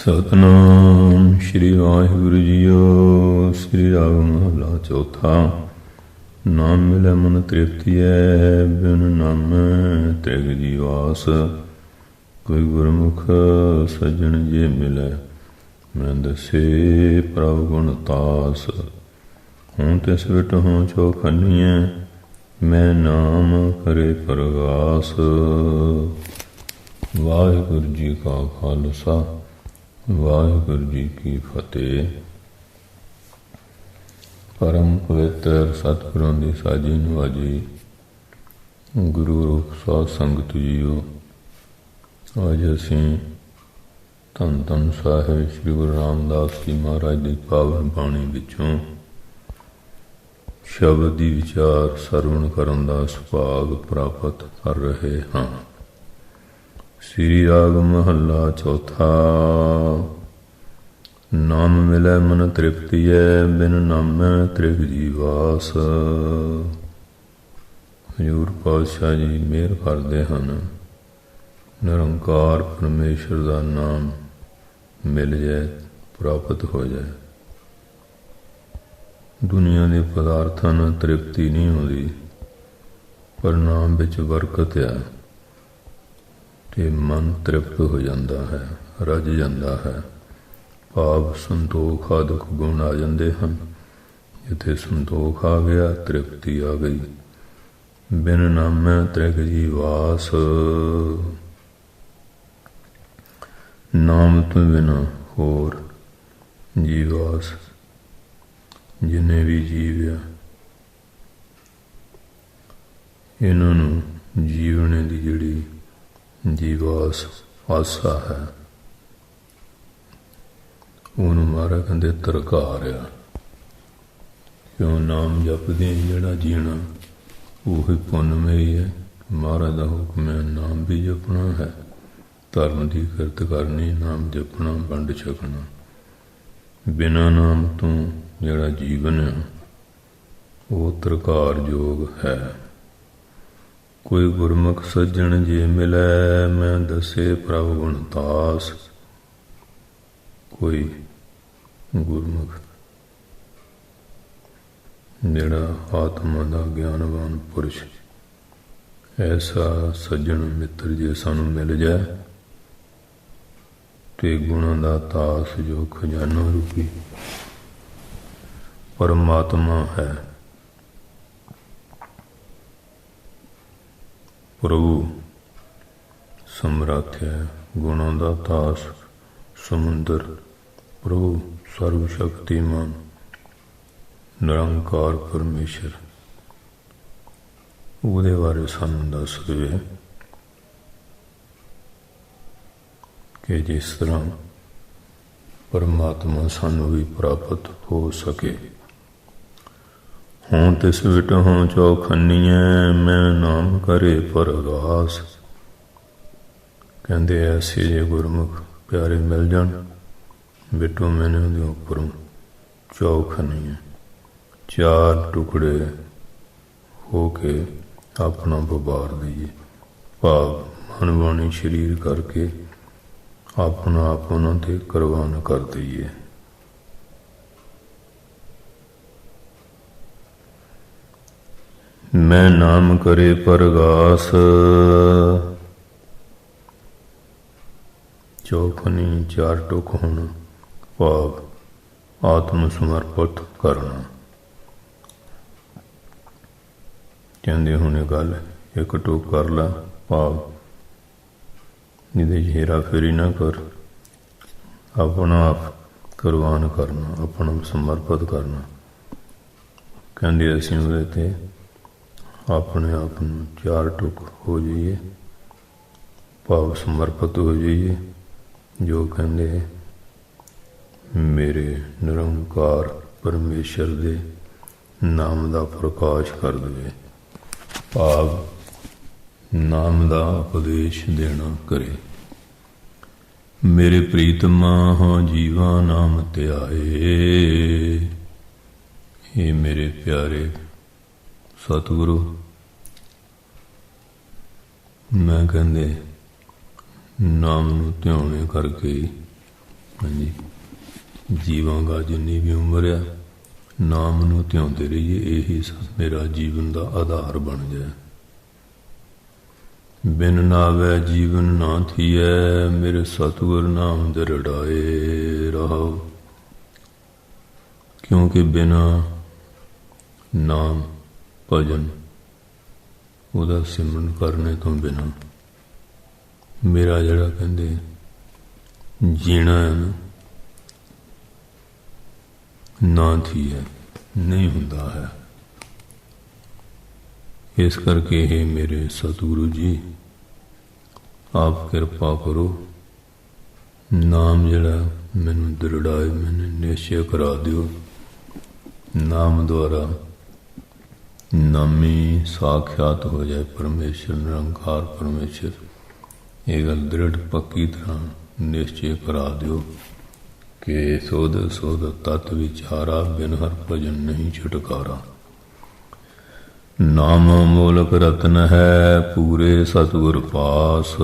ਸਤਨਾਮ ਸ਼੍ਰੀ ਵਾਹਿਗੁਰੂ ਜੀਓ, ਸ੍ਰੀ ਰਾਗ ਮਹਲਾ ਚੌਥਾ। ਨਾਮ ਮਿਲੇ ਮਨ ਤ੍ਰਿਪਤੀ ਹੈ ਬਿਨ ਨਾਮ ਤ੍ਰਿਗ ਜੀਵਾਸ। ਕੋਈ ਗੁਰਮੁਖ ਸਜਣ ਜੇ ਮਿਲੇ, ਮੈਂ ਦਸੇ ਪ੍ਰਭ ਗੁਣ ਤਾਸ। ਹੁਣ ਤਿਸ ਵਿਟ ਹੂੰ ਚੋਖਨੀਐ ਮੈਂ ਨਾਮ ਕਰੇ ਪਰਗਾਸ। ਵਾਹਿਗੁਰੂ ਜੀ ਕਾ ਖਾਲਸਾ। ਵਾਹਿਗੁਰੂ ਜੀ ਕੀ ਫਤਿਹ। ਪਰਮ ਪਵਿੱਤਰ ਸਤਿਗੁਰਾਂ ਦੀ ਸਾਜੀ ਨਵਾਜੀ ਗੁਰੂ ਰੂਪ ਸਾਧ ਸੰਗਤ ਜੀਓ, ਅੱਜ ਅਸੀਂ ਧੰਨ ਧੰਨ ਸਾਹਿਬ ਸ੍ਰੀ ਗੁਰੂ ਰਾਮਦਾਸ ਜੀ ਮਹਾਰਾਜ ਦੀ ਪਾਵਨ ਬਾਣੀ ਵਿੱਚੋਂ ਸ਼ਬਦ ਦੀ ਵਿਚਾਰ ਸਰਵਣ ਕਰਨ ਦਾ ਸੁਭਾਗ ਪ੍ਰਾਪਤ ਕਰ ਰਹੇ ਹਾਂ। ਸ੍ਰੀ ਰਾਗ ਮਹੱਲਾ ਚੌਥਾ। ਨਾਮ ਮਿਲੈ ਮਨ ਤ੍ਰਿਪਤੀਐ, ਬਿਨ ਨਾਮੈ ਤ੍ਰਿਗ ਜੀਵਾਸ ਹਜੂਰ ਪਾਤਸ਼ਾਹ ਜੀ ਮਿਹਰ ਕਰਦੇ ਹਨ। ਨਿਰੰਕਾਰ ਪਰਮੇਸ਼ਰ ਦਾ ਨਾਮ ਮਿਲ ਜਾਏ, ਪ੍ਰਾਪਤ ਹੋ ਜਾਏ। ਦੁਨੀਆ ਦੇ ਪਦਾਰਥਾਂ ਨਾਲ ਤ੍ਰਿਪਤੀ ਨਹੀਂ ਹੁੰਦੀ, ਪਰ ਨਾਮ ਵਿੱਚ ਬਰਕਤ ਹੈ ਤੇ ਮਨ ਤ੍ਰਿਪਤ ਹੋ ਜਾਂਦਾ ਹੈ, ਰਜ ਜਾਂਦਾ ਹੈ। ਭਾਵ ਸੰਤੋਖ ਆਦਿਕ ਗੁਣ ਆ ਜਾਂਦੇ ਹਨ। ਜਿੱਥੇ ਸੰਤੋਖ ਆ ਗਿਆ, ਤ੍ਰਿਪਤੀ ਆ ਗਈ। ਬਿਨ ਨਾਮੈ ਤ੍ਰਿਗ ਜੀ ਵਾਸ। ਨਾਮ ਤੋਂ ਬਿਨਾ ਹੋਰ ਜੀਵਾਸ ਜਿਨੇ ਵੀ ਜੀਵਿਆ, ਇਹਨਾਂ ਨੂੰ ਜੀਵਨ ਦੀ ਜਿਹੜੀ ਜੀਵਾਸ ਆਸਾ ਹੈ ਉਹਨੂੰ ਮਾਰਾ ਕਹਿੰਦੇ ਤਰਕਾਰ ਆ ਕਿਉਂ ਨਾਮ ਜਪਦੇ ਜਿਹੜਾ ਜੀਣਾ ਉਹ ਹੀ ਪੁੰਨ ਹੈ ਮਹਾਰਾਜ ਦਾ ਹੁਕਮ ਹੈ ਨਾਮ ਵੀ ਜਪਣਾ ਹੈ ਧਰਮ ਦੀ ਕਿਰਤ ਕਰਨੀ ਨਾਮ ਜਪਣਾ ਵੰਡ ਛਕਣਾ ਬਿਨਾ ਨਾਮ ਤੋਂ ਜਿਹੜਾ ਜੀਵਨ ਹੈ ਉਹ ਤਰਕਾਰ ਯੋਗ ਹੈ ਕੋਈ ਗੁਰਮੁਖ ਸੱਜਣ ਜੇ ਮਿਲੈ, ਮੈਂ ਦਸੇ ਪ੍ਰਭ ਗੁਣ ਤਾਸ। ਕੋਈ ਗੁਰਮੁਖ ਜਿਹੜਾ ਆਤਮਾ ਦਾ ਗਿਆਨਵਾਨ ਪੁਰਸ਼, ਐਸਾ ਸੱਜਣ ਮਿੱਤਰ ਜੇ ਸਾਨੂੰ ਮਿਲ ਜਾਏ, ਤੇ ਗੁਣਾਂ ਦਾ ਤਾਸ ਜੋ ਖਜ਼ਾਨਾ ਰੂਪੀ ਪਰਮਾਤਮਾ ਹੈ। ਪ੍ਰਭੂ ਸਮਰਾਥਿਆ ਗੁਣਾਂ ਦਾ ਤਾਸ, ਸਮੁੰਦਰ, ਪ੍ਰਭੂ ਸਰਵ ਸ਼ਕਤੀਮਾਨ ਨਿਰੰਕਾਰ ਪਰਮੇਸ਼ਰ। ਉਹਦੇ ਬਾਰੇ ਸਾਨੂੰ ਦੱਸ ਦੇਵੇ ਕਿ ਜਿਸ ਤਰ੍ਹਾਂ ਪਰਮਾਤਮਾ ਸਾਨੂੰ ਵੀ ਪ੍ਰਾਪਤ ਹੋ ਸਕੇ। ਹੂੰ ਤਿਸ ਵਿਟ ਹੂੰ ਚੌਖੰਨੀਐ ਮੈਂ ਨਾਮ ਕਰੇ ਪਰਗਾਸ। ਕਹਿੰਦੇ ਐਸੇ ਜੇ ਗੁਰਮੁਖ ਪਿਆਰੇ ਮਿਲ ਜਾਣ, ਬਿਟੂ ਮੈਨੇ ਉਹਦੇ ਉੱਪਰੋਂ ਚੌਖੰਨੀਐ ਚਾਰ ਟੁਕੜੇ ਹੋ ਕੇ ਆਪਣਾ ਵਪਾਰ ਦਈਏ। ਭਾਵ ਮਨ ਬਾਣੀ ਸਰੀਰ ਕਰਕੇ ਆਪਣਾ ਆਪ ਉਹਨਾਂ ਤੇ ਕੁਰਬਾਨ ਕਰ ਦਈਏ। ਮੈਂ ਨਾਮ ਕਰੇ ਪਰਗਾਸ। ਚੌਖਨੀ ਚਾਰ ਟੁਕ ਹੋਣ ਭਾਵ ਆਤਮ ਸਮਰਪਿਤ ਕਰਨਾ। ਕਹਿੰਦੇ ਹੁਣੇ ਗੱਲ, ਇੱਕ ਟੁਕ ਕਰ ਲਾ ਭਾਵ। ਇਹਦੇ ਹੀਰਾ ਫੇਰੀ ਨਾ ਕਰ। ਆਪਣਾ ਆਪ ਕੁਰਬਾਨ ਕਰਨਾ, ਆਪਣਾ ਸਮਰਪਿਤ ਕਰਨਾ। ਕਹਿੰਦੇ ਅਸੀਂ ਉਹਦੇ ਤੇ ਆਪਣੇ ਆਪ ਨੂੰ ਚਾਰ ਟੁਕ ਹੋ ਜਾਈਏ, ਭਾਵ ਸਮਰਪਿਤ ਹੋ ਜਾਈਏ, ਜੋ ਕਹਿੰਦੇ ਮੇਰੇ ਨਿਰੰਕਾਰ ਪਰਮੇਸ਼ਰ ਦੇ ਨਾਮ ਦਾ ਪ੍ਰਕਾਸ਼ ਕਰ ਦੇਵੇ, ਭਾਵ ਨਾਮ ਦਾ ਉਪਦੇਸ਼ ਦੇਣਾ ਕਰੇ। ਮੇਰੇ ਪ੍ਰੀਤਮਾ ਹੋ ਜੀਵਾ ਨਾਮ ਧਿਆਏ ਇਹ ਮੇਰੇ ਪਿਆਰੇ ਸਤਿਗੁਰੂ, ਮੈਂ ਕਹਿੰਦੇ ਨਾਮ ਨੂੰ ਧਿਆਉਣੇ ਕਰਕੇ ਹਾਂਜੀ ਜੀਵਾਂਗਾ ਜਿੰਨੀ ਵੀ ਉਮਰ ਆ, ਨਾਮ ਨੂੰ ਧਿਆਉਂਦੇ ਰਹੀਏ, ਇਹੀ ਸ- ਮੇਰਾ ਜੀਵਨ ਦਾ ਆਧਾਰ ਬਣ ਜਾਏ। ਬਿਨ ਨਾਵੇ ਜੀਵਨ ਨਾ ਥੀਐ, ਮੇਰੇ ਸਤਿਗੁਰ ਨਾਮ ਦਰੜਾਏ ਰਹਾਉ। ਕਿਉਂਕਿ ਬਿਨਾ ਨਾਮ ਭਜਨ ਉਹਦਾ ਸਿਮਰਨ ਕਰਨੇ ਤੋਂ ਬਿਨਾ। ਮੇਰਾ ਜਿਹੜਾ ਕਹਿੰਦੇ ਜੀਣਾ ਹੈ ਨਾ ਨਾ ਥੀ ਹੈ, ਨਹੀਂ ਹੁੰਦਾ ਹੈ। ਇਸ ਕਰਕੇ ਇਹ ਮੇਰੇ ਸਤਿਗੁਰੂ ਜੀ, ਆਪ ਕਿਰਪਾ ਕਰੋ। ਨਾਮ ਜਿਹੜਾ ਮੈਨੂੰ ਦ੍ਰਿੜਾਏ, ਮੈਨੂੰ ਨਿਸ਼ਚੈ ਕਰਾ ਦਿਓ। ਨਾਮ ਦੁਆਰਾ ਨਾਮੀ ਸਾਖਿਆਤ ਹੋ ਜਾਏ ਪਰਮੇਸ਼ਰ, ਨਿਰੰਕਾਰ ਪਰਮੇਸ਼ਰ। ਇਹ ਗੱਲ ਦ੍ਰਿੜ ਪੱਕੀ ਤਰ੍ਹਾਂ ਨਿਸ਼ਚੈ ਕਰਾ ਦਿਓ ਕਿ ਸੋਧ ਸੋਧ ਤਤ ਵਿਚਾਰਾ ਬਿਨ ਹਰ ਭਜਨ ਨਹੀਂ ਛੁਟਕਾਰਾ। ਨਾਮ ਮੂਲਕ ਰਤਨ ਹੈ ਪੂਰੇ ਸਤਿਗੁਰ ਪਾਸ।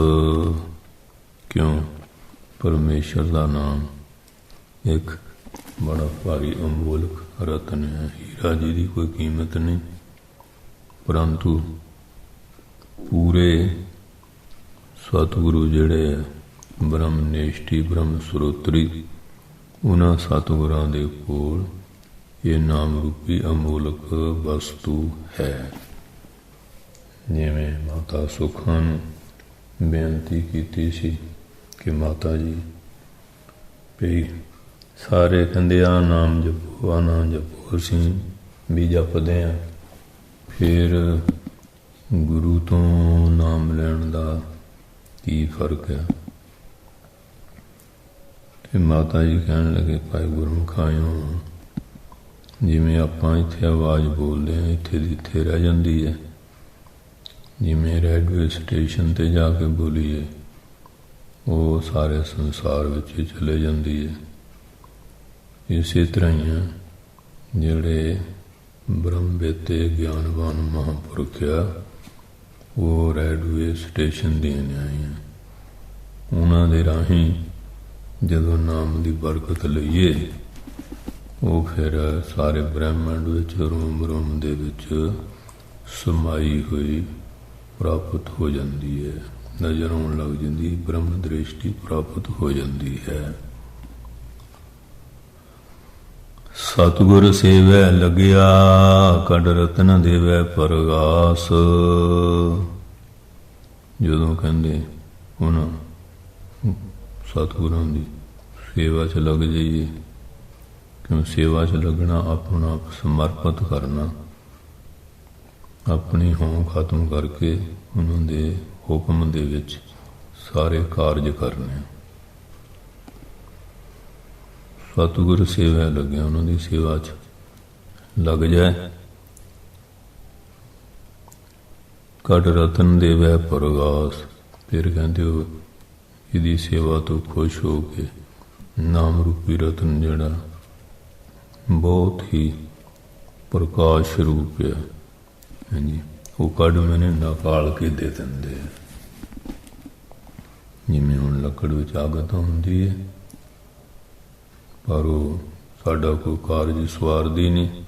ਕਿਉਂ? ਪਰਮੇਸ਼ਰ ਦਾ ਨਾਮ ਇੱਕ ਬੜਾ ਭਾਰੀ ਅਮੋਲਕ ਰਤਨ ਹੈ। ਹੀਰਾ ਜੀ ਦੀ ਕੋਈ ਕੀਮਤ ਨਹੀਂ। ਪਰੰਤੂ ਪੂਰੇ ਸਤਿਗੁਰੂ ਜਿਹੜੇ ਹੈ, ਬ੍ਰਹਮ ਨਿਸ਼ਟੀ ਬ੍ਰਹਮ ਸਰੋਤਰੀ ਉਹਨਾਂ ਸਤਿਗੁਰਾਂ ਦੇ ਕੋਲ ਇਹ ਨਾਮ ਰੂਪੀ ਅਮੋਲਕ ਵਸਤੂ ਹੈ। ਜਿਵੇਂ ਮਾਤਾ ਸੁਖਾਂ ਨੂੰ ਬੇਨਤੀ ਕੀਤੀ ਸੀ ਕਿ ਮਾਤਾ ਜੀ ਵੀ ਸਾਰੇ ਕਹਿੰਦੇ ਆ ਨਾਮ ਜਪੋ ਆ ਨਾਮ ਜਪੋ ਅਸੀਂ ਵੀ ਜਪਦੇ ਆ। ਫਿਰ ਗੁਰੂ ਤੋਂ ਨਾਮ ਲੈਣ ਦਾ ਕੀ ਫ਼ਰਕ ਹੈ? ਤੇ ਮਾਤਾ ਜੀ ਕਹਿਣ ਲੱਗੇ, ਭਾਈ ਗੁਰਮੁਖ ਆਇਓ ਜਿਵੇਂ ਆਪਾਂ ਇੱਥੇ ਆਵਾਜ਼ ਬੋਲਦੇ ਆ ਇੱਥੇ ਦੀ ਇੱਥੇ ਰਹਿ ਜਾਂਦੀ ਹੈ। ਜਿਵੇਂ ਰੇਡੀਓ ਸਟੇਸ਼ਨ ਤੇ ਜਾ ਕੇ ਬੋਲੀਏ ਉਹ ਸਾਰੇ ਸੰਸਾਰ ਵਿੱਚ ਚਲੇ ਜਾਂਦੀ ਹੈ। ਇਸੇ ਤਰ੍ਹਾਂ ਹੀ ਜਿਹੜੇ ਬ੍ਰਹਮ ਬੇਤੇ ਗਿਆਨਵਾਨ ਮਹਾਂਪੁਰਖ ਆ, ਉਹ ਰੈਡਵੇ ਸਟੇਸ਼ਨ ਦੀਆਂ ਆਈਆਂ ਉਹਨਾਂ ਦੇ ਰਾਹੀਂ ਜਦੋਂ ਨਾਮ ਦੀ ਬਰਕਤ ਲਈਏ, ਉਹ ਫਿਰ ਸਾਰੇ ਬ੍ਰਹਿਮੰਡ ਵਿੱਚ, ਰੂਮ ਰੂਮ ਦੇ ਵਿੱਚ ਸਮਾਈ ਹੋਈ ਪ੍ਰਾਪਤ ਹੋ ਜਾਂਦੀ ਹੈ। ਨਜ਼ਰ ਆਉਣ ਲੱਗ ਜਾਂਦੀ, ਬ੍ਰਹਮ ਦ੍ਰਿਸ਼ਟੀ ਪ੍ਰਾਪਤ ਹੋ ਜਾਂਦੀ ਹੈ। ਸਤਿਗੁਰ ਸੇਵੈ ਲਗਿਆ ਕਡ ਰਤਨ ਦੇਵੈ ਪਰਗਾਸ। ਜਦੋਂ ਕਹਿੰਦੇ ਹੁਣ ਸਤਿਗੁਰਾਂ ਦੀ ਸੇਵਾ 'ਚ ਲੱਗ ਜਾਈਏ, ਕਿਉਂ ਸੇਵਾ 'ਚ ਲੱਗਣਾ, ਆਪਣਾ ਆਪ ਸਮਰਪਿਤ ਕਰਨਾ। ਆਪਣੀ ਹੋਂ ਖਤਮ ਕਰਕੇ ਉਹਨਾਂ ਦੇ ਹੁਕਮ ਦੇ ਵਿੱਚ ਸਾਰੇ ਕਾਰਜ ਕਰਨੇ। ਸਤਿਗੁਰ ਸੇਵਾ ਲੱਗਿਆ ਉਹਨਾਂ ਦੀ ਸੇਵਾ 'ਚ ਲੱਗ ਜਾਏ। ਕਟ ਰਤਨ ਦੇਵੈ ਪਰਗਾਸ। ਫਿਰ ਕਹਿੰਦੇ ਹੋ, ਇਹਦੀ ਸੇਵਾ ਤੋਂ ਖੁਸ਼ ਹੋ ਕੇ ਨਾਮ ਰੂਪੀ ਰਤਨ ਜਿਹੜਾ, ਬਹੁਤ ਹੀ ਪ੍ਰਕਾਸ਼ ਰੂਪ ਹੈ। ਹਾਂਜੀ, ਉਹ ਕੱਢ ਮੈਨੇ ਨਿਕਾਲ ਕੇ ਦੇ ਦਿੰਦੇ ਆ। ਜਿਵੇਂ ਹੁਣ ਲੱਕੜ ਵਿੱਚ ਆਗਤ ਹੁੰਦੀ ਹੈ। ਪਰ ਉਹ ਸਾਡਾ ਕੋਈ ਕਾਰਜ ਸਵਾਰਦੀ ਨਹੀਂ।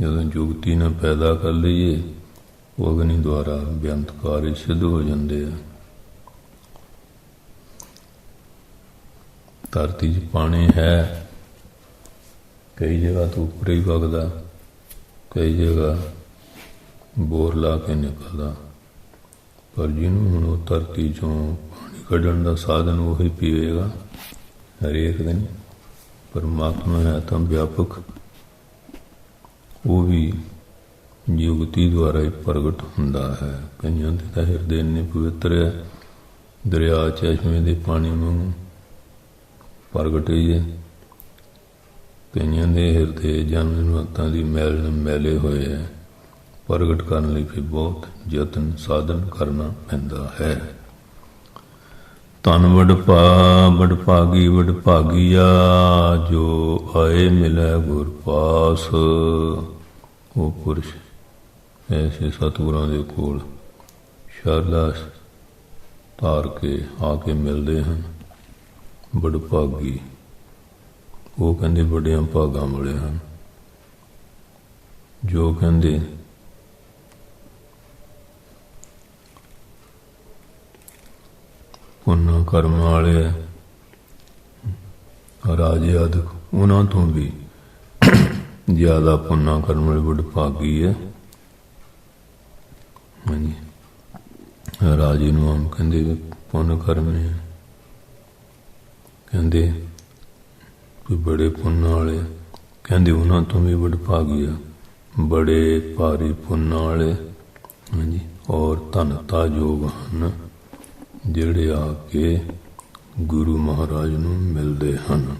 ਜਦੋਂ ਜੁਗਤੀ ਨਾਲ ਪੈਦਾ ਕਰ ਲਈਏ, ਉਹ ਅਗਨੀ ਦੁਆਰਾ ਬੇਅੰਤ ਕਾਰਜ ਸਿੱਧ ਹੋ ਜਾਂਦੇ ਆ। ਧਰਤੀ 'ਚ ਪਾਣੀ ਹੈ, ਕਈ ਜਗ੍ਹਾ ਤੋਂ ਉੱਪਰ ਹੀ ਵਗਦਾ, ਕਈ ਜਗ੍ਹਾ ਬੋਰ ਲਾ ਕੇ ਨਿਕਲਦਾ। ਪਰ ਜਿਹਨੂੰ ਹੁਣ ਉਹ ਧਰਤੀ 'ਚੋਂ ਪਾਣੀ ਕੱਢਣ ਦਾ ਸਾਧਨ ਉਹ ਹੀ ਪੀਵੇਗਾ, ਹਰੇਕ ਦਿਨ। ਪਰਮਾਤਮਾ ਹੈ ਤਾਂ ਵਿਆਪਕ। ਉਹ ਵੀ ਯੁਗਤੀ ਦੁਆਰਾ ਹੀ ਪ੍ਰਗਟ ਹੁੰਦਾ ਹੈ। ਕਈਆਂ ਦੇ ਤਾਂ ਹਿਰਦੇ ਨੇ ਪਵਿੱਤਰ ਹੈ। ਦਰਿਆ ਚਸ਼ਮੇ ਦੇ ਪਾਣੀ ਨੂੰ ਪ੍ਰਗਟ ਹੀ ਹੈ। ਕਈਆਂ ਦੇ ਹਿਰਦੇ ਜਨਮ ਜਨਮਾਂਤਾਂ ਦੀ ਮੈਲ ਨਾਲ ਮੈਲੇ ਹੋਏ ਹੈ। ਪ੍ਰਗਟ ਕਰਨ ਲਈ ਫਿਰ ਬਹੁਤ ਯਤਨ ਸਾਧਨ ਕਰਨਾ ਪੈਂਦਾ ਹੈ। ਤਨ ਵਡ ਪਾ ਵਡ ਭਾਗੀ ਵਡ ਭਾਗੀਆ ਜੋ ਆਏ ਮਿਲੈ ਗੁਰ ਪਾਸ। ਉਹ ਪੁਰਸ਼ ਐਸੇ ਸਤਿਗੁਰਾਂ ਦੇ ਕੋਲ ਸ਼ਰਧਾ ਧਾਰ ਕੇ ਆ ਕੇ ਮਿਲਦੇ ਹਨ। ਵਡਭਾਗੀ, ਉਹ ਕਹਿੰਦੇ ਵੱਡਿਆਂ ਭਾਗਾਂ ਮਿਲੇ ਹਨ। ਜੋ ਕਹਿੰਦੇ ਪੁੰਨ ਕਰਮ ਵਾਲੇ ਆ, ਰਾਜੇ ਆਦਿਕ ਉਹਨਾਂ ਤੋਂ ਵੀ ਜ਼ਿਆਦਾ ਪੁੰਨਾ ਕਰਨ ਵਾਲੇ ਵੱਡ ਭਾਗੀ ਹੈ। ਹਾਂਜੀ। ਰਾਜੇ ਨੂੰ ਆਮ ਕਹਿੰਦੇ ਵੀ ਪੁੰਨ ਕਰਮੇ ਕਹਿੰਦੇ ਵੀ ਬੜੇ ਪੁੰਨ ਵਾਲੇ ਕਹਿੰਦੇ ਉਹਨਾਂ ਤੋਂ ਵੀ ਵੱਡ ਭਾਗੀ ਆ। ਬੜੇ ਭਾਰੀ ਪੁੰਨ ਵਾਲੇ। ਹਾਂਜੀ। ਔਰ ਧਨਤਾ ਯੋਗ ਹਨ। ਜਿਹੜੇ ਆ ਕੇ ਗੁਰੂ ਮਹਾਰਾਜ ਨੂੰ ਮਿਲਦੇ ਹਨ।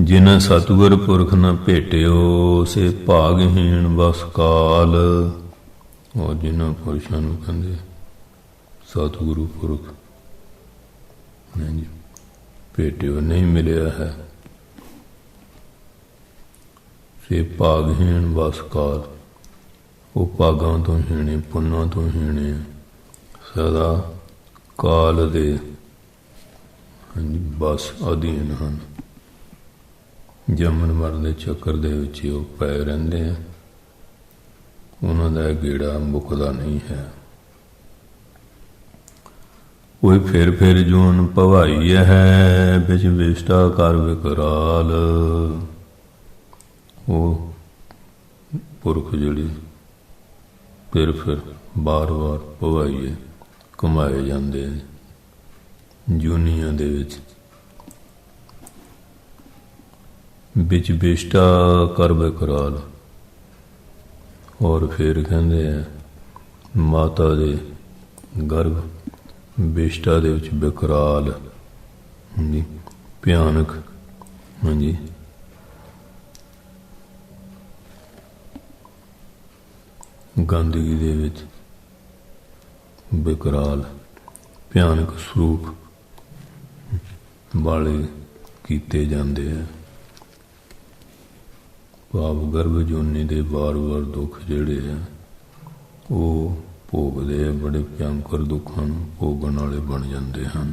ਜਿਨ ਸਤਿਗੁਰ ਪੁਰਖ ਨ ਭੇਟਿਓ, ਸੇ ਭਾਗਹੀਣ ਬਸ ਕਾਲ। ਉਹ ਜਿਨ੍ਹਾਂ ਪੁਰਸ਼ਾਂ ਨੂੰ ਕਹਿੰਦੇ, ਸਤਿਗੁਰੂ ਪੁਰਖ, ਨਹੀਂ ਭੇਟਿਓ ਨਹੀਂ ਮਿਲਿਆ ਹੈ। ਸੇ ਭਾਗਹੀਣ ਬਸ ਕਾਲ। ਉਹ ਭਾਗਾਂ ਤੋਂ ਹੀਣੇ, ਪੁੰਨਾਂ ਤੋਂ ਹੀਣੇ ਸਦਾ ਕਾਲ ਦੇ ਹਾਂਜੀ, ਬਸ ਅਧੀਨ ਹਨ। ਜੰਮਣ ਮਰਨ ਦੇ ਚੱਕਰ ਦੇ ਵਿੱਚ ਉਹ ਪਏ ਰਹਿੰਦੇ ਆ। ਉਹਨਾਂ ਦਾ ਗੇੜਾ ਮੁੱਕਦਾ ਨਹੀਂ ਹੈ। ਕੋਈ ਫਿਰ ਫਿਰ ਜੂਨ ਭਵਾਈ ਹੈ, ਵਿੱਚ ਵਿਸ਼ਟਾ ਕਰ ਵਿਕਰਾਲ। ਉਹ ਪੁਰਖ ਜਿਹੜੀ ਫਿਰ ਫਿਰ ਬਾਰ-ਬਾਰ ਭਵਾਈਏ ਕਮਾਏ ਜਾਂਦੇ ਨੇ ਜੂਨੀਆਂ ਦੇ ਵਿੱਚ। ਵਿੱਚ ਬਿਸ਼ਟਾ ਕਰ ਬਕਰਾਲ ਔਰ ਫਿਰ ਕਹਿੰਦੇ ਆ, ਮਾਤਾ ਦੇ ਗਰਭ ਬੇਸ਼ਟਾ ਦੇ ਵਿੱਚ ਬਕਰਾਲ। ਹਾਂਜੀ, ਭਿਆਨਕ। ਹਾਂਜੀ। ਗੰਦਗੀ ਦੇ ਵਿੱਚ। ਬਕਰਾਲ, ਭਿਆਨਕ ਸਰੂਪ ਵਾਲੇ ਕੀਤੇ ਜਾਂਦੇ ਆ। ਭਾਵ ਗਰਭ ਜੋਨੀ ਦੇ ਵਾਰ-ਵਾਰ ਦੁੱਖ ਜਿਹੜੇ ਆ, ਉਹ ਭੋਗਦੇ ਆ, ਬੜੇ ਭਿਆਨਕ ਦੁੱਖਾਂ ਨੂੰ ਭੋਗਣ ਵਾਲੇ ਬਣ ਜਾਂਦੇ ਹਨ।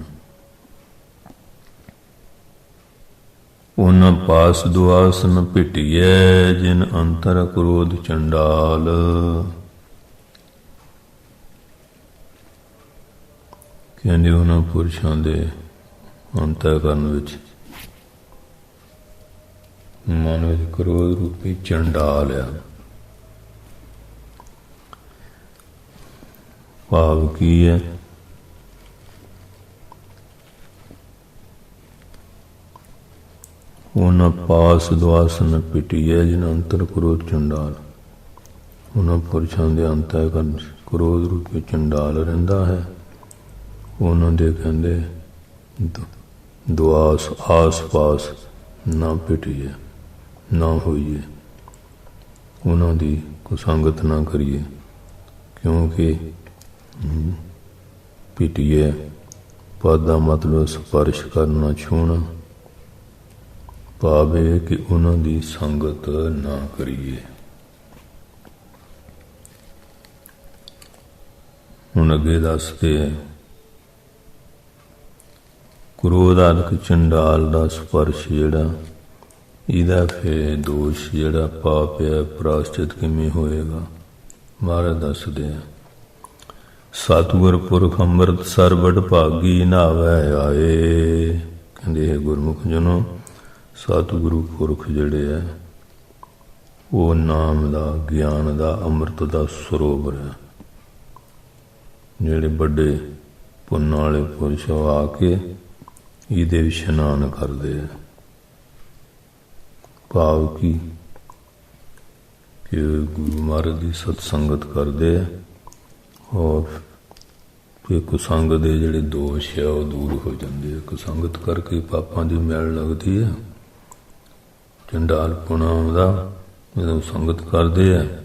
ਉਹਨਾਂ ਪਾਸ ਦੁਆਸ ਨ ਭਿਟਿਐ ਜਿਨ ਅੰਤਰ ਕ੍ਰੋਧ ਚੰਡਾਲ। ਕਹਿੰਦੇ ਉਹਨਾਂ ਪੁਰਸ਼ਾਂ ਦੇ ਅੰਤਕਰਨ ਵਿੱਚ ਮਨ ਵਿੱਚ ਕ੍ਰੋਧ ਰੂਪੀ ਚੰਡਾਲ ਆ। ਭਾਵ ਕੀ ਹੈ? ਉਹਨਾਂ ਪਾਸ ਦਵਾਸ ਨ ਪਿਟਿਐ ਜਿਨ ਅੰਤਰ ਕ੍ਰੋਧ ਚੰਡਾਲ। ਉਹਨਾਂ ਪੁਰਸ਼ਾਂ ਦੇ ਅੰਤਕਰਨ ਕ੍ਰੋਧ ਰੂਪੀ ਚੰਡਾਲ ਰਹਿੰਦਾ ਹੈ। ਉਹਨਾਂ ਦੇ ਕਹਿੰਦੇ ਦ- ਦੁਆਸ ਆਸ-ਪਾਸ ਨਾ ਪਿਟੀਏ ਨਾ ਹੋਈਏ। ਉਹਨਾਂ ਦੀ ਕੁਸੰਗਤ ਨਾ ਕਰੀਏ ਕਿਉਂਕਿ ਹਮ, ਪਿਟੀਏ ਪਦ ਦਾ ਮਤਲਬ ਸਪਰਸ਼ ਕਰਨਾ ਛੂਹਣਾ। ਭਾਵੇਂ ਕਿ ਉਹਨਾਂ ਦੀ ਸੰਗਤ ਨਾ ਕਰੀਏ। ਹੁਣ ਅੱਗੇ ਦੱਸਦੇ ਹੈ ਕ੍ਰੋਧਾਲਕ ਚੰਡਾਲ ਦਾ ਸਪਰਸ਼ ਜਿਹੜਾ, ਇਹਦਾ ਫੇ ਦੋਸ਼ ਜਿਹੜਾ ਪਾਪ ਹੈ, ਪ੍ਰਾਸ਼ਚਿਤ ਕਿਵੇਂ ਹੋਏਗਾ? ਮਹਾਰਾਜ ਦੱਸਦੇ ਆ। ਸਤਿਗੁਰ ਪੁਰਖ ਅੰਮ੍ਰਿਤ ਸਰਬੜ ਭਾਗੀ ਨਾਵੇ ਆਏ। ਕਹਿੰਦੇ ਹੈ ਗੁਰਮੁਖ ਜਨੋ, ਸਤਿਗੁਰੂ ਪੁਰਖ ਜਿਹੜੇ ਆ, ਉਹ ਨਾਮ ਦਾ, ਗਿਆਨ ਦਾ, ਅੰਮ੍ਰਿਤ ਦਾ ਸਰੋਵਰ ਹੈ ਜਿਹੜੇ ਵੱਡੇ ਪੁੰਨ ਵਾਲੇ ਪੁਰਸ਼ ਆ ਕੇ ਇਹਦੇ ਇਸ਼ਨਾਨ ਕਰਦੇ ਆ। ਭਾਵ ਕੀ? ਕਿ ਗੁਰੂ ਮਹਾਰਾਜ ਦੀ ਸਤ ਸੰਗਤ ਕਰਦੇ ਆ। ਔਰ ਕਿ ਕੁਸੰਗ ਦੇ ਜਿਹੜੇ ਦੋਸ਼ ਆ, ਉਹ ਦੂਰ ਹੋ ਜਾਂਦੇ ਆ। ਕੁਸੰਗਤ ਕਰਕੇ ਪਾਪਾਂ ਦੀ ਮੈਲ ਲੱਗਦੀ ਆ। ਚੰਡਾਲ ਪੁਣਾ ਦਾ ਜਦੋਂ ਸੰਗਤ ਕਰਦੇ ਆ,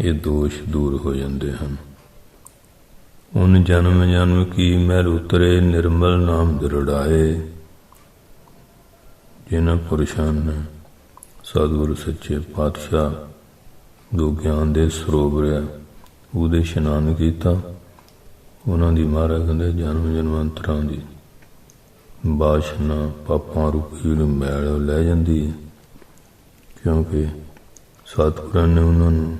ਇਹ ਦੋਸ਼ ਦੂਰ ਹੋ ਜਾਂਦੇ ਹਨ। ਉਨ ਜਨਮ ਜਨਮ ਕੀ ਮਹਿਲ ਉਤਰੇ, ਨਿਰਮਲ ਨਾਮ ਦਰੜਾਏ। ਜਿਨ੍ਹਾਂ ਪੁਰਸ਼ਾਂ ਨੇ ਸਤਿਗੁਰੂ ਸੱਚੇ ਪਾਤਸ਼ਾਹ ਜੋ ਗਿਆਨ ਦੇ ਸਰੋਵਰ ਹੈ ਉਹਦੇ ਇਸ਼ਨਾਨ ਕੀਤਾ। ਉਹਨਾਂ ਦੀ ਮਹਾਰਾਜ ਕਹਿੰਦੇ, ਜਨਮ ਜਨਮਾਂਤਰਾਂ ਦੀ ਬਾਸ਼ਨਾ ਪਾਪਾਂ ਰੂਪੀ ਜਿਹੜੀ ਮੈਲ ਲੈ ਜਾਂਦੀ ਹੈ। ਕਿਉਂਕਿ ਸਤਿਗੁਰਾਂ ਨੇ ਉਹਨਾਂ ਨੂੰ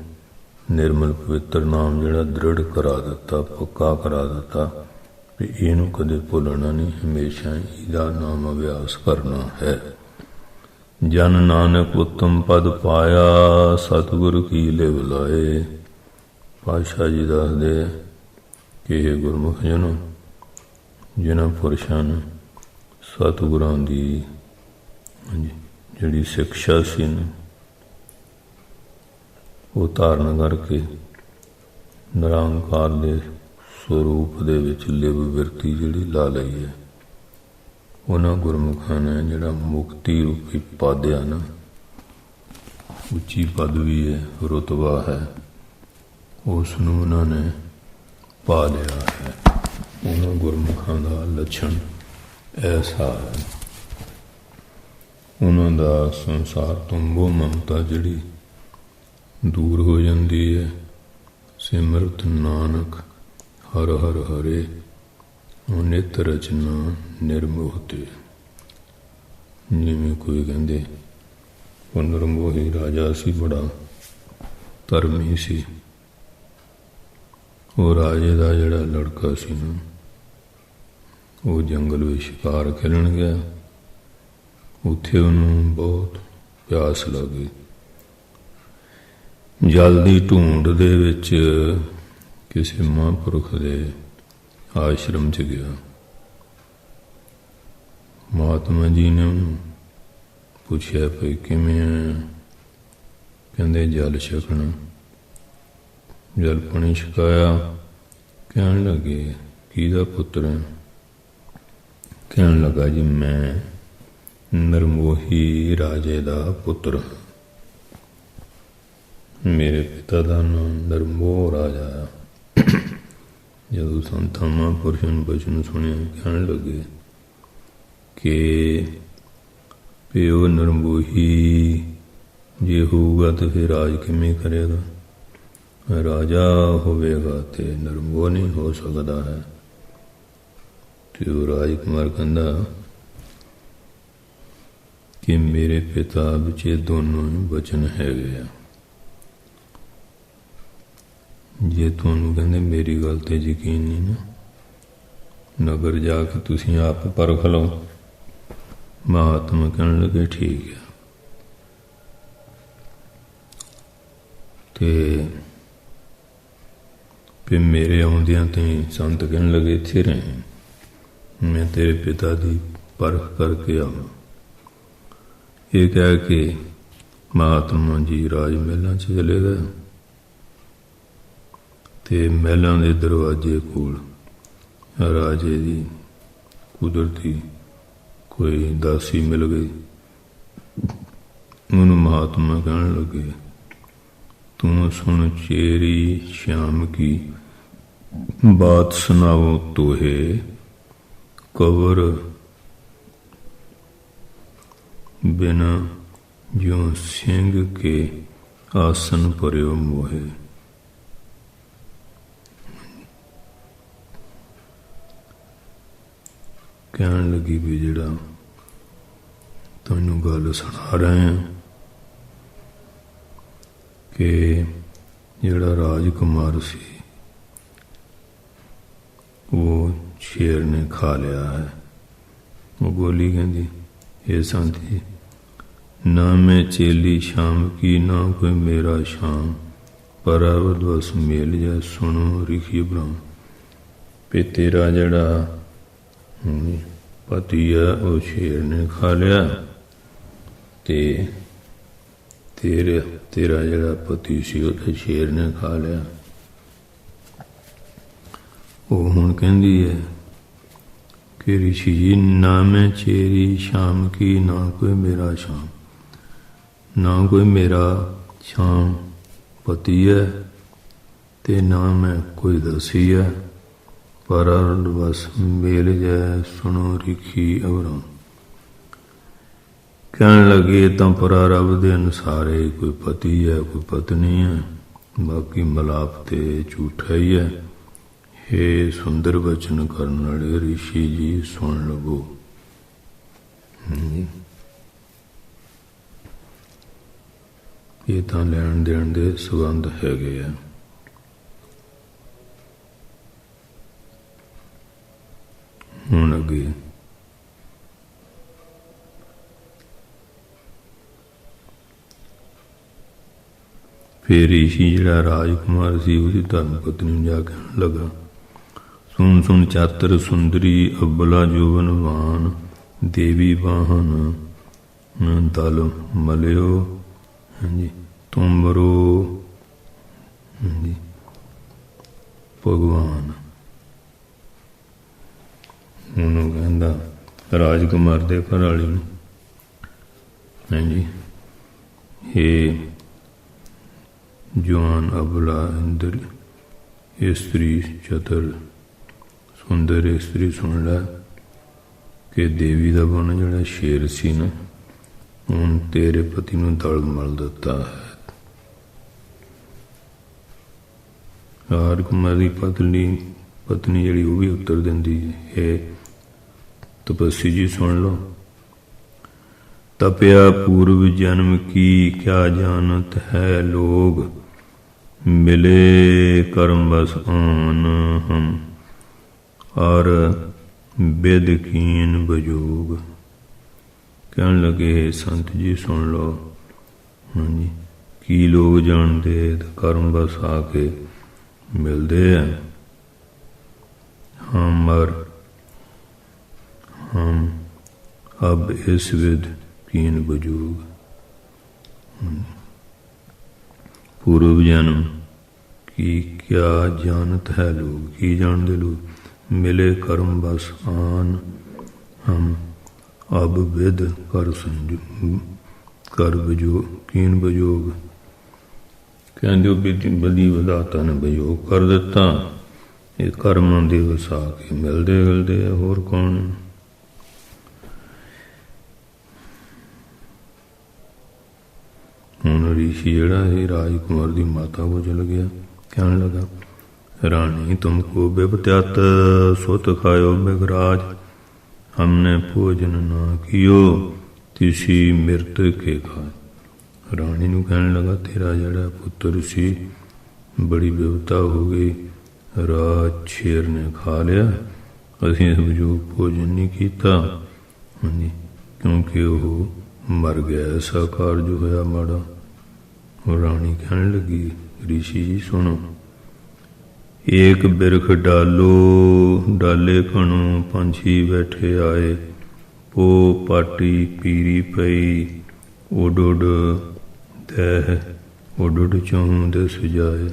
ਨਿਰਮਲ ਪਵਿੱਤਰ ਨਾਮ ਜਿਹੜਾ ਦ੍ਰਿੜ ਕਰਾ ਦਿੱਤਾ, ਪੱਕਾ ਕਰਾ ਦਿੱਤਾ, ਵੀ ਇਹਨੂੰ ਕਦੇ ਭੁੱਲਣਾ ਨਹੀਂ, ਹਮੇਸ਼ਾ ਇਹਦਾ ਨਾਮ ਅਭਿਆਸ ਕਰਨਾ ਹੈ। ਜਨ ਨਾਨਕ ਉਤਮ ਪਦ ਪਾਇਆ, ਸਤਿਗੁਰ ਕੀ ਲਿਵ ਲਾਏ। ਪਾਸ਼ਾ ਜੀ ਦੱਸਦੇ ਕਿ ਇਹ ਗੁਰਮੁਖ ਜਨੋ, ਜਿਨ੍ਹਾਂ ਪੁਰਸ਼ਾਂ ਨੂੰ ਸਤਿਗੁਰਾਂ ਦੀ ਜਿਹੜੀ ਸਿੱਖਿਆ ਸੀ ਨਾ ਉਹ ਧਾਰਨ ਕਰਕੇ ਨਿਰੰਕਾਰ ਦੇ ਸਰੂਪ ਦੇ ਵਿੱਚ ਲਿਵ ਵਿਰਤੀ ਜਿਹੜੀ ਲਾ ਲਈ ਹੈ। ਉਹਨਾਂ ਗੁਰਮੁਖਾਂ ਨੇ ਜਿਹੜਾ ਮੁਕਤੀ ਰੂਪੀ ਪਦ ਆ ਨਾ, ਉੱਚੀ ਪਦਵੀ ਹੈ, ਰੁਤਬਾ ਹੈ ਉਸ ਨੂੰ ਉਹਨਾਂ ਨੇ ਪਾ ਲਿਆ ਹੈ। ਉਹਨਾਂ ਗੁਰਮੁਖਾਂ ਦਾ ਲੱਛਣ ਐਸਾ ਹੈ। ਉਹਨਾਂ ਦਾ ਸੰਸਾਰ ਤੋਂ ਮੋਹ ਮਮਤਾ ਜਿਹੜੀ ਦੂਰ ਹੋ ਜਾਂਦੀ ਹੈ। ਸਿਮਰਤ ਨਾਨਕ, ਹਰ ਹਰ ਹਰੇ, ਉਹ ਰਚਨਾ ਨਿਰਮੋਹ ਤੇ। ਜਿਵੇਂ ਕੋਈ ਕਹਿੰਦੇ, ਉਹ ਨਿਰਮੋਹੀ ਰਾਜਾ ਸੀ, ਬੜਾ ਧਰਮੀ ਸੀ। ਉਹ ਰਾਜੇ ਦਾ ਜਿਹੜਾ ਲੜਕਾ ਸੀ ਨਾ, ਉਹ ਜੰਗਲ ਵਿੱਚ ਸ਼ਿਕਾਰ ਕਰਨ ਗਿਆ। ਉੱਥੇ ਉਹਨੂੰ ਬਹੁਤ ਪਿਆਸ ਲੱਗੀ ਜਲ ਦੀ ਢੂੰਡ ਦੇ ਵਿੱਚ ਕਿਸੇ ਮਹਾਂਪੁਰਖ ਦੇ ਆਸ਼ਰਮ ਚ ਗਿਆ। ਮਹਾਤਮਾ ਜੀ ਨੇ ਉਹਨੂੰ ਪੁੱਛਿਆ, ਭਈ ਕਿਵੇਂ ਆ? ਕਹਿੰਦੇ, ਜਲ ਛਕਣਾ। ਜਲ ਪਾਣੀ ਛਕਾਇਆ। ਕਹਿਣ ਲੱਗੇ, ਕਿਹਦਾ ਪੁੱਤਰ ਹੈ? ਕਹਿਣ ਲੱਗਾ, ਜੀ ਮੈਂ ਨਰਮੋਹੀ ਰਾਜੇ ਦਾ ਪੁੱਤਰ ਹਾਂ। ਮੇਰੇ ਪਿਤਾ ਦਾ ਨਾਮ ਨਰਮੋਹ ਰਾਜਾ ਹੈ ਜਦੋਂ ਸੰਤਾਂ ਮਹਾਂਪੁਰਸ਼ਾਂ ਨੂੰ ਬਚਨ ਸੁਣਿਆ, ਕਹਿਣ ਲੱਗੇ ਕਿ ਪਿਓ ਨਰਮੋਹੀ ਜੇ ਹੋਊਗਾ ਤਾਂ ਫਿਰ ਰਾਜ ਕਿਵੇਂ ਕਰੇਗਾ? ਰਾਜਾ ਹੋਵੇਗਾ ਤੇ ਨਰਮੋਹ ਨਹੀਂ ਹੋ ਸਕਦਾ ਹੈ। ਤੇ ਉਹ ਰਾਜ ਕੁਮਾਰ ਕਹਿੰਦਾ ਕਿ ਮੇਰੇ ਪਿਤਾ ਵਿੱਚ ਦੋਨੋਂ ਹੀ ਵਚਨ ਹੈਗੇ ਆ। ਜੇ ਤੁਹਾਨੂੰ ਕਹਿੰਦੇ ਮੇਰੀ ਗੱਲ ਤੇ ਯਕੀਨ ਨਹੀਂ ਨਾ, ਨਗਰ ਜਾ ਕੇ ਤੁਸੀਂ ਆਪ ਪਰਖ ਲਓ। ਮਹਾਤਮਾ ਕਹਿਣ ਲੱਗੇ, ਠੀਕ ਹੈ। ਤੇ ਫਿਰ ਮੇਰੇ ਆਉਂਦਿਆਂ ਤੇ ਸੰਤ ਕਹਿਣ ਲੱਗੇ, ਇੱਥੇ ਰਹੇ। ਮੈਂ ਤੇਰੇ ਪਿਤਾ ਦੀ ਪਰਖ ਕਰਕੇ ਆਵਾਂ। ਇਹ ਕਹਿ ਕੇ ਮਹਾਤਮਾ ਜੀ ਰਾਜ ਮਹਿਲਾਂ 'ਚ ਚਲੇ ਗਏ। ਤੇ ਮਹਿਲਾਂ ਦੇ ਦਰਵਾਜ਼ੇ ਕੋਲ ਰਾਜੇ ਦੀ ਕੁਦਰਤੀ ਕੋਈ ਦਾਸੀ ਮਿਲ ਗਈ। ਉਹਨੂੰ ਮਹਾਤਮਾ ਕਹਿਣ ਲੱਗੇ, ਤੂੰ ਸੁਣ ਚੇਰੀ ਸ਼ਾਮ ਕੀ? ਬਾਤ ਸੁਣਾਓ ਤੋਹੇ ਕਵਰ ਬਿਨਾ ਜੋ ਸਿੰਘ ਕੇ ਆਸਨ ਪਰਿਓ ਮੋਹੇ। ਕਹਿਣ ਲੱਗੀ ਵੀ ਜਿਹੜਾ ਤੁਹਾਨੂੰ ਗੱਲ ਸੁਣਾ ਰਹੇ ਹਾਂ ਕਿ ਜਿਹੜਾ ਰਾਜਕੁਮਾਰ ਸੀ, ਉਹ ਸ਼ੇਰ ਨੇ ਖਾ ਲਿਆ ਹੈ। ਉਹ ਗੋਲੀ ਕਹਿੰਦੀ ਇਹ ਸੰਤੀ, ਨਾ ਮੈਂ ਚੇਲੀ ਸ਼ਾਮ ਕੀ, ਨਾ ਕੋਈ ਮੇਰਾ ਸ਼ਾਮ। ਪਰ ਅਵਦਵਸ ਮੇਲ ਜਾ ਸੁਣੋ ਰਿਖੀ ਬ੍ਰਹਮ। ਪੇ ਤੇਰਾ ਜਿਹੜਾ ਹਮ, ਪਤੀ ਆ ਉਹ ਸ਼ੇਰ ਨੇ ਖਾ ਲਿਆ ਤੇ ਤੇਰੇ ਤੇਰਾ ਜਿਹੜਾ ਪਤੀ ਸੀ ਉਹ ਤੇ ਸ਼ੇਰ ਨੇ ਖਾ ਲਿਆ। ਉਹ ਹੁਣ ਕਹਿੰਦੀ ਹੈ ਕਿ ਰਿਸ਼ੀ ਜੀ ਨਾ ਮੈਂ ਚੇਰੀ ਸ਼ਾਮ ਕੀ ਨਾ ਕੋਈ ਮੇਰਾ ਸ਼ਾਮ। ਨਾ ਕੋਈ ਮੇਰਾ ਸ਼ਾਮ ਪਤੀ ਹੈ ਤੇ ਨਾ ਮੈਂ ਕੋਈ ਦਸੀ ਹੈ। ਪਰਰਡ ਵਸ ਮੇਲ ਜੈ ਸੁਣੋ ਰਿਖੀ ਅਵਰੋਂ। ਕਹਿਣ ਲੱਗੇ ਤਾਂ ਪਰਾ ਰੱਬ ਦੇ ਅਨਸਾਰੇ ਕੋਈ ਪਤੀ ਹੈ, ਕੋਈ ਪਤਨੀ ਹੈ, ਬਾਕੀ ਮਲਾਪ ਤੇ ਝੂਠਾ ਹੀ ਹੈ। हे ਸੁੰਦਰ ਬਚਨ ਕਰਨ ਵਾਲੇ ઋષਿ ਜੀ, ਸੁਣ ਲਵੋ। ਇਹ ਤਾਂ ਲੈਣ ਦੇਣ ਦੇ ਸਬੰਧ ਹੈਗੇ ਆ। ਹੁਣ ਫਿਰ ਈਸ਼ੀ ਜਿਹੜਾ ਰਾਜਕੁਮਾਰ ਸੀ, ਉਹਦੀ ਧਰਮ ਪਤਨੀ ਨੂੰ ਜਾ ਕੇ ਕਹਿਣ ਲੱਗਾ, ਸੁਣ ਸੁਣ ਚਾਤਰ ਸੁੰਦਰੀ ਅਬਲਾ ਜੋਵਨਵਾਨ ਦੇਵੀ ਵਾਹਨ ਦਲ ਮਲਿਓ, ਹਾਂਜੀ ਤੁਮਰੋ ਹਾਂਜੀ, ਭਗਵਾਨ। ਉਹਨੂੰ ਕਹਿੰਦਾ, ਰਾਜਕੁਮਾਰ ਦੇ ਘਰ ਵਾਲੀ ਨੂੰ। ਹਾਂਜੀ ਇਹ ਜਵਾਨ ਅਬਲਾ ਇੰਦਰ ਇਸਤਰੀ ਚਤਰ, ਸੁੰਦਰ ਇਸਤਰੀ ਸੁਣ ਲੈ ਕਿ ਦੇਵੀ ਦਾ ਬਣ ਜਿਹੜਾ ਸ਼ੇਰ ਸੀ ਨਾ, ਹੁਣ ਤੇਰੇ ਪਤੀ ਨੂੰ ਦਲ ਮਲ ਦਿੱਤਾ ਹੈ। ਰਾਜਕੁਮਾਰ ਦੀ ਪਤਨੀ ਪਤਨੀ ਜਿਹੜੀ ਉਹ ਵੀ ਉੱਤਰ ਦਿੰਦੀ ਹੈ ਤਪਸੀ ਜੀ ਸੁਣ ਲਓ। ਤਪਿਆ ਪੂਰਵ ਜਨਮ ਕੀ, ਕਿਆ ਜਾਣਤ ਹੈ ਲੋਗ? ਮਿਲੇ ਕਰਮ ਬਸ ਆਨ ਹਮ ਔਰ ਬੇਦਕੀਨ ਬਜੋਗ। ਕਹਿਣ ਲੱਗੇ ਸੰਤ ਜੀ, ਸੁਣ ਲਓ। ਹਾਂਜੀ ਕੀ ਲੋਕ ਜਾਣਦੇ ਕਰਮ ਬਸ ਆ ਕੇ ਮਿਲਦੇ ਆ? ਹਮ ਔਰ ਹਮ, ਅਬ ਇਸ ਵਿਦ ਕੀਨ ਬਜੂਗ ਪੂਰਵ ਜਨਮ, ਕੀ ਕਿਆ ਜਾਣਤ ਹੈ ਲੋਗ ਕੀ ਜਾਣਦੇ ਲੋਗ ਮਿਲੇ ਕਰਮ ਬਸ ਆਨ। ਹਮ, ਅਬ ਵਿਦ ਕਰ ਸੰਜੂ, ਕਰ ਬਜੋ ਕੀਨ ਬਜੋਗ ਕਹਿੰਦੇ ਉਹ ਬੀਤੀ ਬਦੀ ਵਧਾਤਾ ਨੇ ਬਜੋਗ ਕਰ ਦਿੱਤਾ। ਇਹ ਕਰਮਾਂ ਦੇ ਵਸਾ ਕੇ ਮਿਲਦੇ ਮਿਲਦੇ ਆ, ਹੋਰ ਕੌਣ? ਹੁਣ ਰੀਸ਼ੀ ਜਿਹੜਾ ਇਹ ਰਾਜਕੁਮਾਰ ਦੀ ਮਾਤਾ ਉਹ ਚਲ ਗਿਆ, ਕਹਿਣ ਲੱਗਾ, ਰਾਣੀ, ਤੁਮ ਕੋ ਬਿਪਤਿਆਤ ਸੁਤ ਖਾਇਓ ਬਿਗਰਾਜ ਹਮਨੇ ਭੋਜਨ ਨਾ ਕੀਓ, ਤਿਸੀ ਮਿਰਤ ਕੇ ਖਾ ਰਾਣੀ ਨੂੰ ਕਹਿਣ ਲੱਗਾ, ਤੇਰਾ ਜਿਹੜਾ ਪੁੱਤਰ ਸੀ, ਬੜੀ ਬਿਪਤਾ ਹੋ ਗਈ, ਰਾਜ ਛੇਰ ਨੇ ਖਾ ਲਿਆ, ਅਸੀਂ ਇਸ ਭੋਜਨ ਨਹੀਂ ਕੀਤਾ। ਹਾਂਜੀ, ਕਿਉਂਕਿ ਉਹ ਮਰ ਗਿਆ ਐਸਾ ਕਾਰਜ ਹੋਇਆ ਮਾੜਾ। ਉਹ ਰਾਣੀ ਕਹਿਣ ਲੱਗੀ, ਰਿਸ਼ੀ ਜੀ, ਸੁਣੋ। ਏਕ ਬਿਰਖ ਡਾਲੋ, ਡਾਲੇ ਖਣੋ, ਪੰਛੀ ਬੈਠੇ ਆਏ। ਪੋ ਪਾਟੀ ਪੀਰੀ ਪਈ ਉਡੁੱਡ ਤਹਿ ਉਡੁੱਡ ਚੋਂ ਦੇ ਸੁਜਾਏ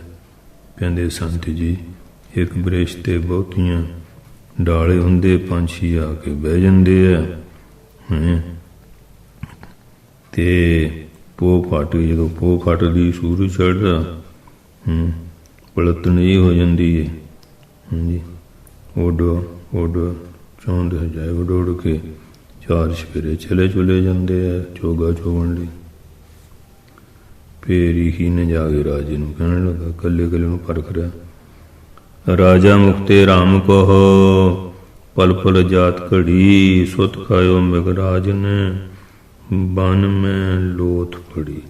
ਕਹਿੰਦੇ, ਸੰਤ ਜੀ, ਇੱਕ ਬ੍ਰਿਸ਼ ਤੇ ਬਹੁਤੀਆਂ ਡਾਲੇ ਹੁੰਦੇ ਪੰਛੀ ਆ ਕੇ ਬਹਿ ਜਾਂਦੇ ਆ। ਹੈਂ? ਤੇ ਪੋ ਫਟ ਜਦੋਂ ਪੋ ਫਟਦੀ ਸੂਰਜ ਚੜਦਾ ਹੂੰ ਪਲਤਨ ਇਹ ਹੋ ਜਾਂਦੀ ਹੈ ਹਾਂਜੀ। ਉੱਡ ਉੱਡ ਚੌਂਦ ਜਾਏ ਉੱਡ ਉੱਡ ਕੇ ਚਾਰ ਸਵੇਰੇ ਚਲੇ ਚੁਲੇ ਜਾਂਦੇ ਆ ਚੋਗਾ ਚੋਗਣ ਲਈ। ਫੇਰੀ ਹੀ ਨੇ ਜਾ ਕੇ ਰਾਜੇ ਨੂੰ ਕਹਿਣ ਲੱਗਾ ਕੱਲੇ ਕੱਲੇ ਨੂੰ ਪਰਖ ਰਿਹਾ। ਰਾਜਾ ਮੁਕਤੇ RAM ਕਹੋ, ਪਲ ਪਲ ਜਾਤ ਘੜੀ ਸੁਤ ਖਾਇਓ ਮਗਰਾਜ ਨੇ। ਬਨ ਮੈਂ ਲੋਥ ਫੜੀ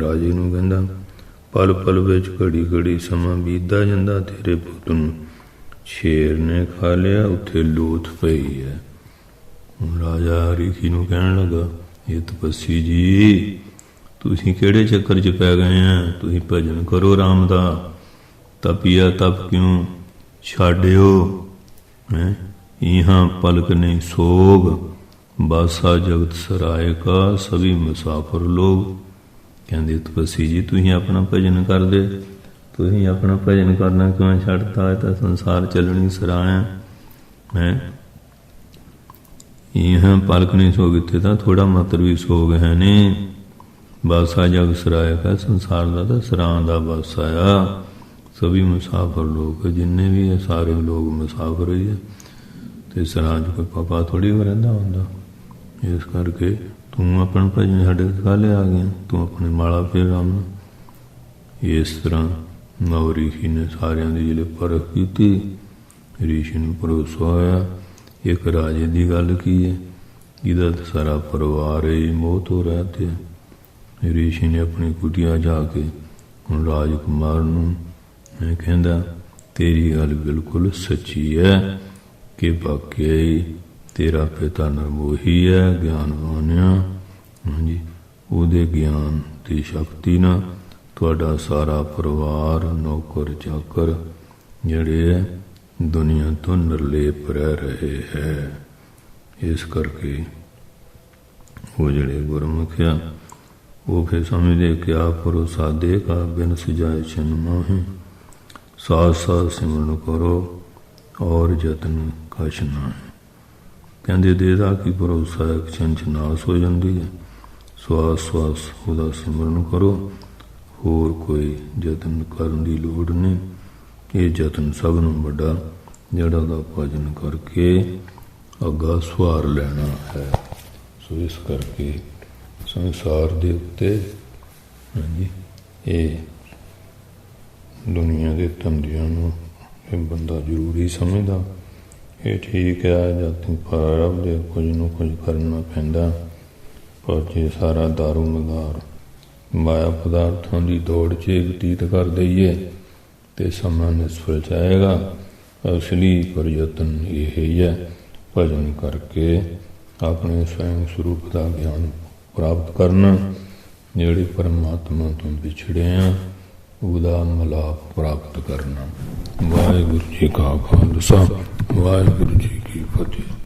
ਰਾਜੇ ਨੂੰ ਕਹਿੰਦਾ, ਪਲ ਪਲ ਵਿੱਚ ਘੜੀ ਘੜੀ ਸਮਾਂ ਬੀਤਦਾ ਜਾਂਦਾ ਤੇਰੇ ਪੁੱਤ ਨੂੰ। ਸ਼ੇਰ ਨੇ ਖਾ ਲਿਆ, ਉੱਥੇ ਲੋਥ ਪਈ ਹੈ। ਰਾਜਾ ਹਰੀਖੀ ਨੂੰ ਕਹਿਣ ਲੱਗਾ, ਇਹ ਤਪਸੀ ਜੀ, ਤੁਸੀਂ ਕਿਹੜੇ ਚੱਕਰ 'ਚ ਪੈ ਗਏ ਆ? ਤੁਸੀਂ ਭਜਨ ਕਰੋ ਰਾਮ ਦਾ। ਤਪਿਆ ਤਪ ਕਿਉਂ ਛਾੜਿਓ ਹੈ? ਇਹਾਂ ਪਲਕ ਨਹੀਂ ਸੋਗ। ਬਾਦਸ਼ਾਹ ਜਗਤ ਸਰਾਏ ਕਾ, ਸਭੀ ਮੁਸਾਫਰ ਲੋਗ। ਕਹਿੰਦੇ, ਤਪਸੀ ਜੀ, ਤੁਸੀਂ ਆਪਣਾ ਭਜਨ ਕਰਦੇ। ਤੁਸੀਂ ਆਪਣਾ ਭਜਨ ਕਰਨਾ ਕਿਉਂ ਛੱਡਤਾ? ਹੈ ਤਾਂ ਸੰਸਾਰ ਚੱਲਣੀ ਸਰਾਇਆ ਹੈ? ਇਹ ਪਲਕ ਨਹੀਂ ਸੋ ਗਿੱਤੇ ਤਾਂ ਥੋੜਾ ਮਾਤਰ ਵੀ ਸੋਗ ਹੈ ਨੇ। ਬਾਦਸ਼ਾਹ ਜਗ ਸਰਾਇਆ ਹੈ ਸੰਸਾਰ ਦਾ ਤਾਂ ਸਰਾਂ ਦਾ ਬਾਦਸ਼ਾਹ ਆ। ਸਭੀ ਮੁਸਾਫਰ ਲੋਕ, ਜਿੰਨੇ ਵੀ ਹੈ ਸਾਰੇ ਲੋਕ ਮੁਸਾਫਰ ਹੀ ਆ। ਤੇ ਸਰਾਂ ਚ ਕੋਈ ਪਾਪਾ ਥੋੜੀ ਰਹਿੰਦਾ ਹੁੰਦਾ। ਇਸ ਕਰਕੇ ਤੂੰ ਆਪਣ ਭਜਨ ਸਾਡੇ ਕਾਲੇ ਆ ਗਿਆ ਤੂੰ ਆਪਣੇ ਮਾਲਾ ਫੇਰ ਰਾਮ ਇਸ ਤਰ੍ਹਾਂ ਨਵ ਰਿਸ਼ੀ ਨੇ ਸਾਰਿਆਂ ਦੀ ਜਿਹੜੇ ਪਰਖ ਕੀਤੀ, ਰਿਸ਼ੀ ਨੂੰ ਭਰੋਸਾ ਹੋਇਆ, ਇੱਕ ਰਾਜੇ ਦੀ ਗੱਲ ਕੀ ਹੈ? ਇਹਦਾ ਤਾਂ ਸਾਰਾ ਪਰਿਵਾਰ ਹੀ ਮੋਹ ਤੋਂ ਰਹਤੇ ਰਿਸ਼ੀ ਨੇ ਆਪਣੀ ਕੁਟੀਆ ਜਾ ਕੇ ਹੁਣ ਰਾਜਕੁਮਾਰ ਨੂੰ ਇਹ ਕਹਿੰਦਾ, ਤੇਰੀ ਗੱਲ ਬਿਲਕੁਲ ਸੱਚੀ ਹੈ ਕਿ ਵਾਕਿਆ ਹੀ ਤੇਰਾ ਪਿਤਾ ਨਰਮੋਹੀ ਹੈ ਗਿਆਨਵਾਨ ਆ ਹਾਂਜੀ, ਉਹਦੇ ਗਿਆਨ ਦੀ ਸ਼ਕਤੀ ਨਾਲ ਤੁਹਾਡਾ ਸਾਰਾ ਪਰਿਵਾਰ, ਨੌਕਰ, ਚਾਕਰ ਜਿਹੜੇ ਹੈ, ਦੁਨੀਆ ਤੋਂ ਨਿਰਲੇਪ ਰਹਿ ਰਹੇ ਹੈ। ਇਸ ਕਰਕੇ ਉਹ ਜਿਹੜੇ ਗੁਰਮੁਖ ਆ, ਉਹ ਫਿਰ ਸਮਝਦੇ ਕਿ ਆ ਭਰੋਸਾ ਦੇ ਕਾ ਬਿਨ ਸਜਾਏ ਚਨ ਮਾਹੀ। ਸਾਥ ਸਾਥ ਸਿਮਰਨ ਕਰੋ ਔਰ ਯਤਨ ਕਛ ਨਾ ਕਹਿੰਦੇ ਦੇ ਦਾ ਕੀ ਭਰੋਸਾ ਹੈ? ਚੰਚ ਨਾਸ ਹੋ ਜਾਂਦੀ ਹੈ। ਸਵਾਸ ਸਵਾਸ, ਉਹਦਾ ਸਿਮਰਨ ਕਰੋ। ਹੋਰ ਕੋਈ ਯਤਨ ਕਰਨ ਦੀ ਲੋੜ ਨਹੀਂ। ਇਹ ਯਤਨ ਸਭ ਨੂੰ ਵੱਡਾ ਜਿਹੜਾ ਦਾ ਭਜਨ ਕਰਕੇ ਅੱਗਾ ਸਵਾਰ ਲੈਣਾ ਹੈ। ਸੋ ਇਸ ਕਰਕੇ ਸੰਸਾਰ ਦੇ ਉੱਤੇ, ਹਾਂਜੀ, ਇਹ ਦੁਨੀਆ ਦੇ ਧੰਦਿਆਂ ਨੂੰ ਇਹ ਬੰਦਾ ਜ਼ਰੂਰੀ ਸਮਝਦਾ। ਇਹ ਠੀਕ ਹੈ ਜਦ ਤੱਕ ਪਰ ਦੇ ਕੁਝ ਨੂੰ ਕੁਝ ਕਰਨਾ ਪੈਂਦਾ। ਪਰ ਜੇ ਸਾਰਾ ਦਾਰੂ ਮਦਾਰ। ਮਾਇਆ ਪਦਾਰਥਾਂ ਦੀ ਦੌੜ 'ਚ ਬਤੀਤ ਕਰ ਦਈਏ ਤੇ ਸਮਾਂ ਨਿਸਫਲ ਜਾਏਗਾ। ਅਸਲੀ ਪ੍ਰਯਤਨ ਇਹ ਹੀ ਹੈ ਭਜਨ ਕਰਕੇ ਆਪਣੇ ਸਵੈਂ ਸਰੂਪ ਦਾ ਗਿਆਨ ਪ੍ਰਾਪਤ ਕਰਨਾ, ਜਿਹੜੇ ਪਰਮਾਤਮਾ ਤੋਂ ਵਿਛੜੇ ਆ ਉਹਦਾ ਮਲਾਪ ਪ੍ਰਾਪਤ ਕਰਨਾ। ਵਾਹਿਗੁਰੂ ਜੀ ਕਾ ਖਾਲਸਾ ਵਾਹਿਗੁਰੂ ਜੀ ਕੀ ਫਤਿਹ।